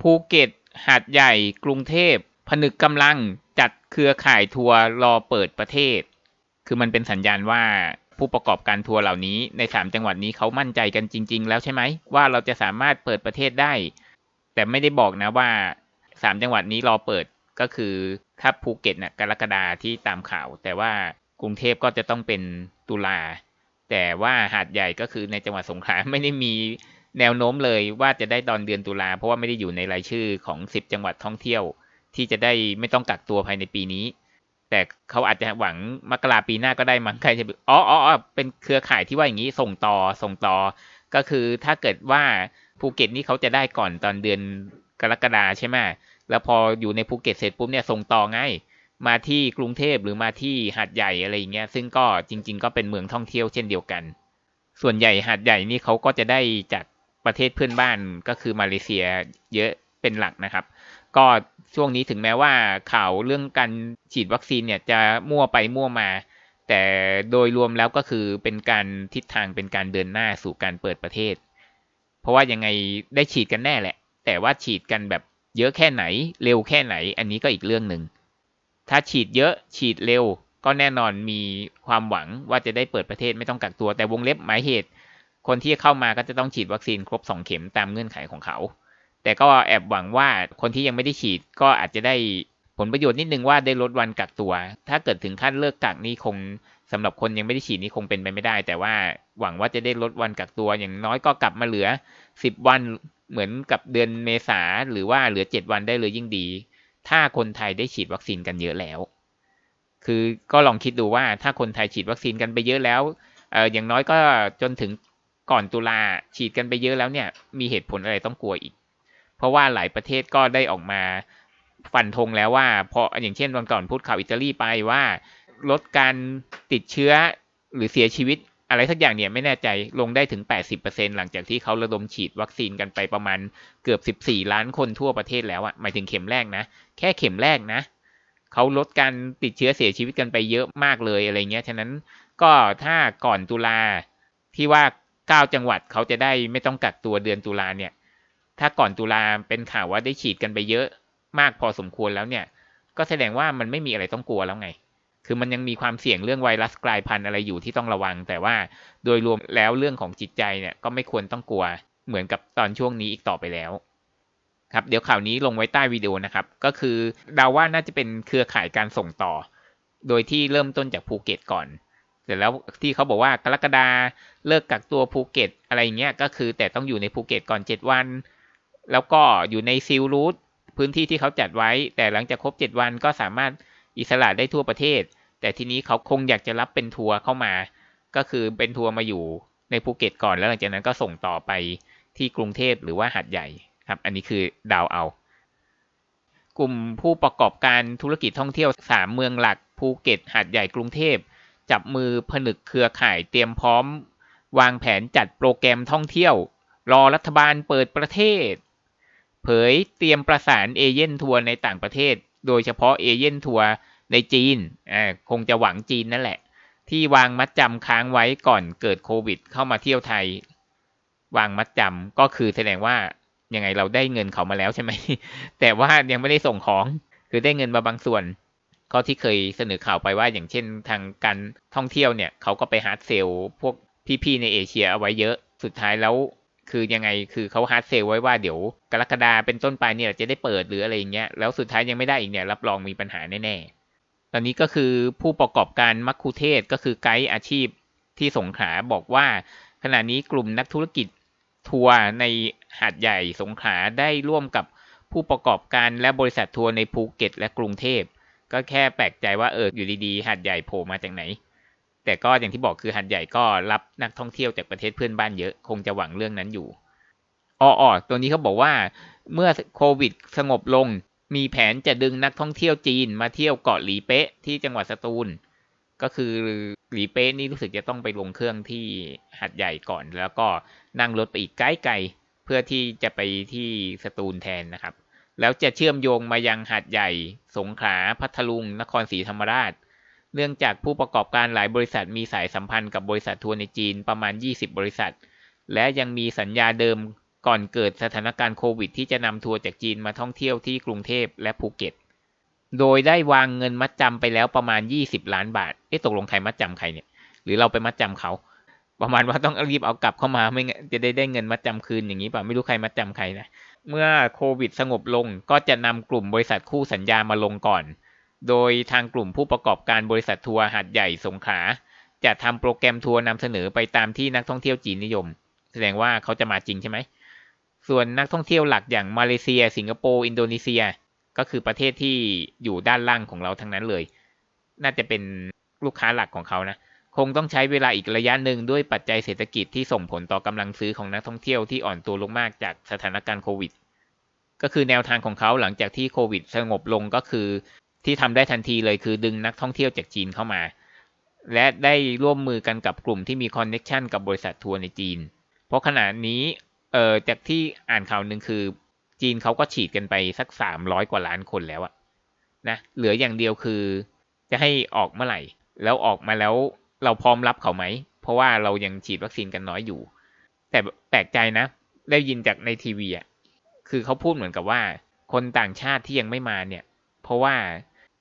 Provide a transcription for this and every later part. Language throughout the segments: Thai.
ภูเก็ต หาดใหญ่ กรุงเทพ ผนึกกำลังจัดเครือข่ายทัวร์รอเปิดประเทศ คือมันเป็นสัญญาณว่าผู้ประกอบการทัวร์เหล่านี้ในสามจังหวัดนี้เขามั่นใจกันจริง ๆ แล้วใช่ไหมว่าเราจะสามารถเปิดประเทศได้ แต่ไม่ได้บอกนะว่าสามจังหวัดนี้รอเปิดก็คือถ้าภูเก็ตนะ่ะกรกฎาที่ตามข่าว แต่ว่ากรุงเทพก็จะต้องเป็นตุลาแต่ว่าหาดใหญ่ก็คือในจังหวัดสงขลาไม่ได้มี แนวโน้มเลยว่าจะได้ตอนเดือนตุลาเพราะว่าไม่ได้อยู่ในรายชื่อของสิบจังหวัดท่องเที่ยว ที่จะได้ไม่ต้องกักตัวภายในปีนี้ แต่เขาอาจจะหวังมกราปีหน้าก็ได้มั้งใครจะอ๋ออ๋อเป็นเครือข่ายที่ว่าอย่างนี้ส่งต่อส่งต่อ ก็คือถ้าเกิดว่าภูเก็ตนี่เขาจะได้ก่อนตอนเดือนกรกฎาใช่ไหมแล้วพออยู่ในภูเก็ตเสร็จปุ๊บเนี่ยส่งต่อง่ายมาที่กรุงเทพหรือมาที่หาดใหญ่อะไรอย่างเงี้ยซึ่งก็จริง ๆ ก็เป็นเมืองท่องเที่ยวเช่นเดียวกัน ส่วนใหญ่หาดใหญ่นี่เขาก็จะได้จาก ประเทศเพื่อนบ้านก็คือมาเลเซียเยอะเป็นหลักนะครับ ก็ช่วงนี้ถึงแม้ว่าข่าวเรื่องการฉีดวัคซีนเนี่ยจะมั่วไปมั่วมา แต่โดยรวมแล้วก็คือเป็นการทิศทางเป็นการเดินหน้าสู่การเปิดประเทศ เพราะว่ายังไงได้ฉีดกันแน่แหละ แต่ว่าฉีดกันแบบเยอะแค่ไหน เร็วแค่ไหน อันนี้ก็อีกเรื่องหนึ่งถ้าฉีดเยอะฉีดเร็วก็แน่นอนมีความหวังว่าจะได้เปิดประเทศไม่ต้องกักตัว แต่วงเล็บหมายเหตุ คนที่เข้ามาก็จะต้องฉีดวัคซีนครบ 2 เข็มตามเงื่อนไขของเขา แต่ก็แอบหวังว่าคนที่ยังไม่ได้ฉีดก็อาจจะได้ผลประโยชน์นิดนึงว่าได้ลดวันกักตัว ถ้าเกิดถึงขั้นเลิกกักนี่คงสำหรับคนยังไม่ได้ฉีดนี่คงเป็นไปไม่ได้ แต่ว่าหวังว่าจะได้ลดวันกักตัวอย่างน้อยก็กลับมาเหลือ 10 วันเหมือนกับเดือนเมษาหรือว่าเหลือ 7 วันได้เลยยิ่งดี ถ้าคนไทยได้ฉีดวัคซีนกันเยอะแล้ว คือก็ลองคิดดูว่าถ้าคนไทยฉีดวัคซีนกันไปเยอะแล้วเอออย่างน้อยก็จนถึง ก่อนตุลาฉีดกันไปเยอะแล้วเนี่ย มีเหตุผลอะไรต้องกลัวอีก เพราะว่าหลายประเทศก็ได้ออกมาฟันธงแล้วว่าพออย่างเช่นวันก่อนพูดข่าวอิตาลีไปว่าลดการติดเชื้อหรือเสียชีวิตอะไรสักอย่างเนี่ยไม่แน่ใจลงได้ถึง 80%หลังจากที่เขาระดมฉีดวัคซีนกันไปประมาณเกือบ 14 ล้านคนทั่วประเทศแล้วอะหมายถึงเข็มแรกนะ แค่เข็มแรกนะ เขาลดการติดเชื้อเสียชีวิตกันไปเยอะมากเลยอะไรเงี้ย ฉะนั้นก็ถ้าก่อนตุลาที่ว่า 9 จังหวัดเขาจะได้ไม่ต้องกักตัวเดือนตุลาเนี่ย ถ้าก่อนตุลาเป็นข่าวว่าได้ฉีดกันไปเยอะมากพอสมควรแล้วเนี่ย ก็แสดงว่ามันไม่มีอะไรต้องกลัวแล้วไง คือมันยังมีความเสี่ยงเรื่องไวรัสกลายพันธุ์อะไรอยู่ที่ต้องระวัง แต่ว่าโดยรวมแล้วเรื่องของจิตใจเนี่ยก็ไม่ควรต้องกลัวเหมือนกับตอนช่วงนี้อีกต่อไปแล้วครับเดี๋ยวข่าวนี้ลงไว้ใต้วิดีโอนะครับ ก็คือเดาว่าน่าจะเป็นเครือข่ายการส่งต่อ โดยที่เริ่มต้นจากภูเก็ตก่อน สร็จแล้วที่เขาบอกว่ากรกฎาเลิกกักตัวภูเก็ตอะไรเงี้ยก็คือ แต่ต้องอยู่ในภูเก็ตก่อน 7 วัน แล้วก็อยู่ในซิลรูทพื้นที่ที่เขาจัดไว้ แต่หลังจากครบ 7 วันก็สามารถอิสระได้ทั่วประเทศ แต่ทีนี้เขาคงอยากจะรับเป็นทัวร์เข้ามา ก็คือเป็นทัวร์มาอยู่ในภูเก็ตก่อนแล้วหลังจากนั้นก็ส่งต่อไปที่กรุงเทพหรือว่าหัดใหญ่ครับ อันนี้คือดาวเอา กลุ่มผู้ประกอบการธุรกิจท่องเที่ยวสามเมืองหลักภูเก็ตหัดใหญ่กรุงเทพ จับมือผนึกเครือข่ายเตรียมพร้อม วางแผนจัดโปรแกรมท่องเที่ยว รอรัฐบาลเปิดประเทศ เผยเตรียมประสานเอเย่นทัวร์ในต่างประเทศ โดยเฉพาะเอเย่นทัวร์ในจีนอ่าคงจะหวังจีนนั่นแหละ ที่วางมัดจำค้างไว้ก่อนเกิดโควิด เข้ามาเที่ยวไทย วางมัดจำก็คือแสดงว่ายังไงเราได้เงินเขามาแล้วใช่ไหม แต่ว่ายังไม่ได้ส่งของ คือได้เงินมาบางส่วน ก็ที่เคยเสนอข่าวไปว่าอย่างเช่นทางการท่องเที่ยวเนี่ยเขาก็ไปฮาร์ดเซลพวกพี่ๆในเอเชียเอาไว้เยอะสุดท้ายแล้วคือยังไงคือเขาฮาร์ดเซลไว้ว่าเดี๋ยวกรกฎาเป็นต้นไปเนี่ยจะได้เปิดหรืออะไรอย่างเงี้ยแล้วสุดท้ายยังไม่ได้อีกเนี่ยรับรองมีปัญหาแน่ๆ ตอนนี้ก็คือผู้ประกอบการมัคคุเทศก็คือไกด์อาชีพที่สงขลาบอกว่า ขณะนี้กลุ่มนักธุรกิจทัวร์ในหาดใหญ่สงขลาได้ร่วมกับผู้ประกอบการและบริษัททัวร์ในภูเก็ตและกรุงเทพ ก็แค่แปลกใจว่าเอออยู่ดีๆหาดใหญ่โผล่มาจากไหน แต่ก็อย่างที่บอกคือหาดใหญ่ก็รับนักท่องเที่ยวจากประเทศเพื่อนบ้านเยอะคงจะหวังเรื่องนั้นอยู่อ๋ออตัวนี้เขาบอกว่าเมื่อโควิดสงบลง มีแผนจะดึงนักท่องเที่ยวจีนมาเที่ยวเกาะหลีเป๊ะที่จังหวัดสตูล ก็คือหลีเป๊ะนี่รู้สึกจะต้องไปลงเครื่องที่หัดใหญ่ก่อน แล้วก็นั่งรถไปอีกไกลๆเพื่อที่จะไปที่สตูลแทนนะครับ แล้วจะเชื่อมโยงมายังหัดใหญ่ สงขลา พัทลุง นครศรีธรรมราช เนื่องจากผู้ประกอบการหลายบริษัทมีสายสัมพันธ์กับบริษัททัวร์ในจีนประมาณ 20 บริษัท และยังมีสัญญาเดิมก่อนเกิดสถานการณ์โควิด ที่จะนำทัวร์จากจีนมาท่องเที่ยวที่กรุงเทพและภูเก็ต โดยได้วางเงินมัดจำไปแล้วประมาณ 20 ล้านบาท เอ๊ะตกลงใครมัดจำใครเนี่ย หรือเราไปมัดจำเขา ประมาณว่าต้องรีบเอากลับเข้ามาไม่งั้นจะได้ได้เงินมัดจำคืนอย่างนี้ป่ะ ไม่รู้ใครมัดจำใครนะ เมื่อโควิดสงบลงก็จะนำกลุ่มบริษัทคู่สัญญามาลงก่อน โดยทางกลุ่มผู้ประกอบการบริษัททัวร์หาดใหญ่สงขาจะทำโปรแกรมทัวร์นำเสนอไปตามที่นักท่องเที่ยวจีนนิยม แสดงว่าเขาจะมาจริงใช่ไหม ส่วนนักท่องเที่ยวหลักอย่างมาเลเซีย สิงคโปร์อินโดนีเซีย ก็คือประเทศที่อยู่ด้านล่างของเราทั้งนั้นเลย น่าจะเป็นลูกค้าหลักของเขานะ คงต้องใช้เวลาอีกระยะหนึ่งด้วยปัจจัยเศรษฐกิจที่ส่งผลต่อกำลังซื้อของนักท่องเที่ยวที่อ่อนตัวลงมากจากสถานการณ์โควิด ก็คือแนวทางของเขาหลังจากที่โควิดสงบลงก็คือ ที่ทำได้ทันทีเลยคือดึงนักท่องเที่ยวจากจีนเข้ามา และได้ร่วมมือกันกับกลุ่มที่มีคอนเน็ชันกับบริษัททัวร์ในจีน เพราะขณะนี้เอ่อจากที่อ่านข่าวหนึ่งคือ จีนเขาก็ฉีดกันไปสักสามร้อยกว่าล้านคนแล้วอะนะเหลืออย่างเดียวคือ จะให้ออกเมื่อไหร่ แล้วออกมาแล้ว เราพร้อมรับเขาไหม เพราะว่าเรายังฉีดวัคซีนกันน้อยอยู่ แต่แปลกใจนะ ได้ยินจากในทีวีอะคือเขาพูดเหมือนกับว่า คนต่างชาติที่ยังไม่มาเนี่ย เพราะว่า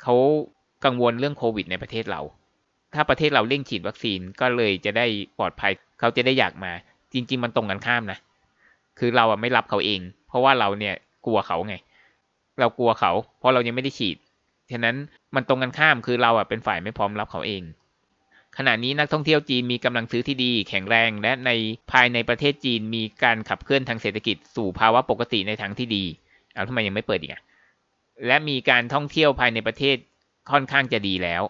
เขากังวลเรื่องโควิดในประเทศเรา ถ้าประเทศเราเร่งฉีดวัคซีนก็เลยจะได้ปลอดภัย เขาจะได้อยากมา จริง ๆ มันตรงกันข้ามนะ คือเราอะไม่รับเขาเอง เพราะว่าเราเนี่ยกลัวเขาไง เรากลัวเขา เพราะเรายังไม่ได้ฉีด ฉะนั้นมันตรงกันข้ามคือเราอะเป็นฝ่ายไม่พร้อมรับเขาเอง ขณะนี้นักท่องเที่ยวจีนมีกำลังซื้อที่ดี แข็งแรง และในภายในประเทศจีนมีการขับเคลื่อนทางเศรษฐกิจสู่ภาวะปกติในทางที่ดีเอาทำไมยังไม่เปิดอีกอะและมีการท่องเที่ยวภายในประเทศค่อนข้างจะดีแล้ว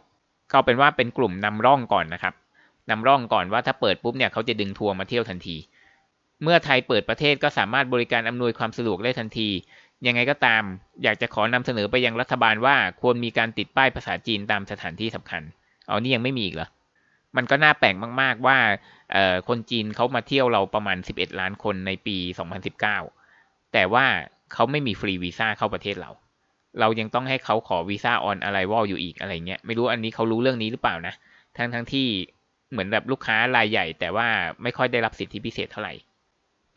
ก็เป็นว่าเป็นกลุ่มนำร่องก่อนนะครับนำร่องก่อนว่าถ้าเปิดปุ๊บเนี่ยเขาจะดึงทัวร์มาเที่ยวทันที เมื่อไทยเปิดประเทศก็สามารถบริการอำนวยความสะดวกได้ทันที ยังไงก็ตาม อยากจะขอนำเสนอไปยังรัฐบาลว่าควรมีการติดป้ายภาษาจีนตามสถานที่สำคัญ เอานี่ยังไม่มีอีกเหรอ มันก็น่าแปลกมาก ๆ ว่าคนจีนเขามาเที่ยวเราประมาณ 11 ล้านคนในปี 2019 แต่ว่าเขาไม่มีฟรีวีซ่าเข้าประเทศเรา เรายังต้องให้เขาขอวีซ่าออนอะไรวอลอยู่อีกอะไรเงี้ย ไม่รู้อันนี้เขารู้เรื่องนี้หรือเปล่านะ ทั้งทั้งที่เหมือนแบบลูกค้ารายใหญ่ แต่ว่าไม่ค่อยได้รับสิทธิพิเศษเท่าไหร่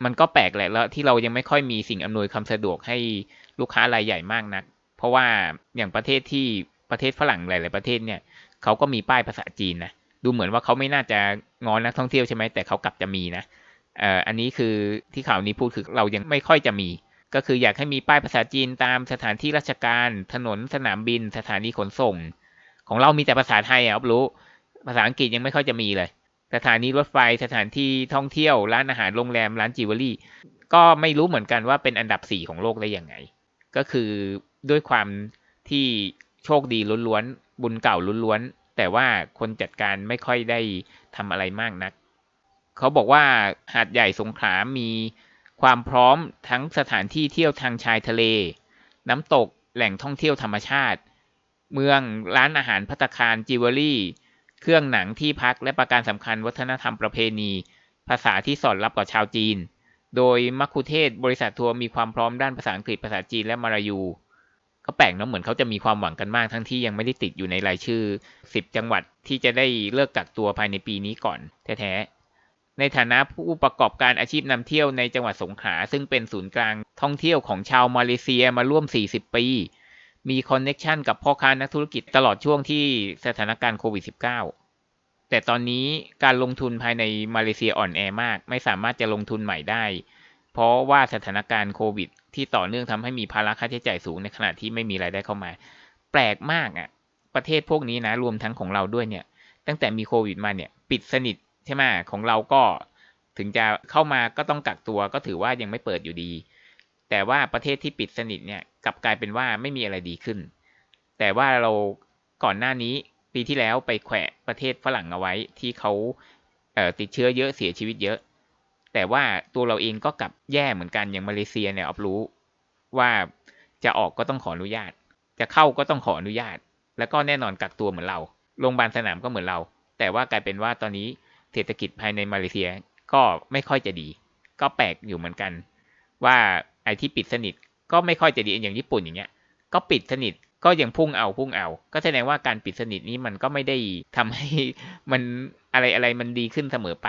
มันก็แปลกแหละแล้วที่เรายังไม่ค่อยมีสิ่งอำนวยความสะดวกให้ลูกค้ารายใหญ่มากนัก เพราะว่าอย่างประเทศที่ประเทศฝรั่งหลาย ๆ ประเทศเนี่ยเขาก็มีป้ายภาษาจีนนะ ดูเหมือนว่าเขาไม่น่าจะงอนนักท่องเที่ยวใช่ไหมแต่เขากลับจะมีนะเอ่ออันนี้คือที่ข่าวนี้พูดคือเรายังไม่ค่อยจะมี ก็คืออยากให้มีป้ายภาษาจีนตามสถานที่ราชการ ถนนสนามบิน สถานีขนส่ง ของเรามีแต่ภาษาไทยอะรู้ ภาษาอังกฤษยังไม่ค่อยจะมีเลย สถานีรถไฟสถานที่ท่องเที่ยวร้านอาหารโรงแรมร้านจิวเวลรี่ ก็ไม่รู้เหมือนกันว่าเป็นอันดับสี่ของโลกได้ยังไง ก็คือด้วยความที่โชคดีล้วนๆบุญเก่าล้วนๆ แต่ว่าคนจัดการไม่ค่อยได้ทำอะไรมากนัก เขาบอกว่าหาดใหญ่สงขลามีความพร้อมทั้งสถานที่เที่ยวทางชายทะเล น้ำตกแหล่งท่องเที่ยวธรรมชาติ เมืองร้านอาหารพัตคารจิวเวลรี่ เครื่องหนังที่พักและประการสำคัญวัฒนธรรมประเพณี ภาษาที่สอดรับกับชาวจีน โดยมัคคุเทศบริษัททัวร์มีความพร้อมด้านภาษาอังกฤษภาษาจีนและมาลายู ก็แปลกเนาะเหมือนเขาจะมีความหวังกันมากทั้งที่ยังไม่ได้ติดอยู่ในรายชื่อ 10 จังหวัดที่จะได้เลิกกักตัวภายในปีนี้ก่อนแท้ๆในฐานะผู้ประกอบการอาชีพนำเที่ยวในจังหวัดสงขลาซึ่งเป็นศูนย์กลางท่องเที่ยวของชาวมาเลเซียมาร่วม 40 ปี มีคอนเน็ชันกับพ่อค้านักธุรกิจตลอดช่วงที่สถานการณ์โควิด -19 แต่ตอนนี้การลงทุนภายในมาเลเซียอ่อนแอมาก ไม่สามารถจะลงทุนใหม่ได้ เพราะว่าสถานการณ์โควิด ที่ต่อเนื่องทำให้มีภาระค่าใช้จ่ายสูงในขณะที่ไม่มีรายได้เข้ามา แปลกมากอะ ประเทศพวกนี้นะรวมทั้งของเราด้วยเนี่ย ตั้งแต่มีโควิดมาเนี่ย ปิดสนิทใช่ไหมของเราก็ถึงจะเข้ามาก็ต้องกักตัวก็ถือว่ายังไม่เปิดอยู่ดี แต่ว่าประเทศที่ปิดสนิทเนี่ยกลับกลายเป็นว่าไม่มีอะไรดีขึ้น แต่ว่าเราก่อนหน้านี้ปีที่แล้วไปแขวะประเทศฝรั่งเอาไว้ที่เขาเติดเชื้อเยอะเสียชีวิตเยอะ แต่ว่าตัวเราเองก็กลับแย่เหมือนกันอย่างมาเลเซียเนี่ยออฟรู้ว่าจะออกก็ต้องขออนุญาต จะเข้าก็ต้องขออนุญาต แล้วก็แน่นอนกักตัวเหมือนเราโรงพยาบาลสนามก็เหมือนเรา แต่ว่ากลายเป็นว่าตอนนี้เศรษฐกิจภายในมาเลเซียก็ไม่ค่อยจะดี ก็แปลกอยู่เหมือนกัน ว่าไอ้ที่ปิดสนิทก็ไม่ค่อยจะดีอย่างญี่ปุ่นอย่างเงี้ย ก็ปิดสนิทก็ยังพุ่งเอาพุ่งเอา ก็แสดงว่าการปิดสนิทนี้มันก็ไม่ได้ทำให้มันอะไรอะไรมันดีขึ้นเสมอไป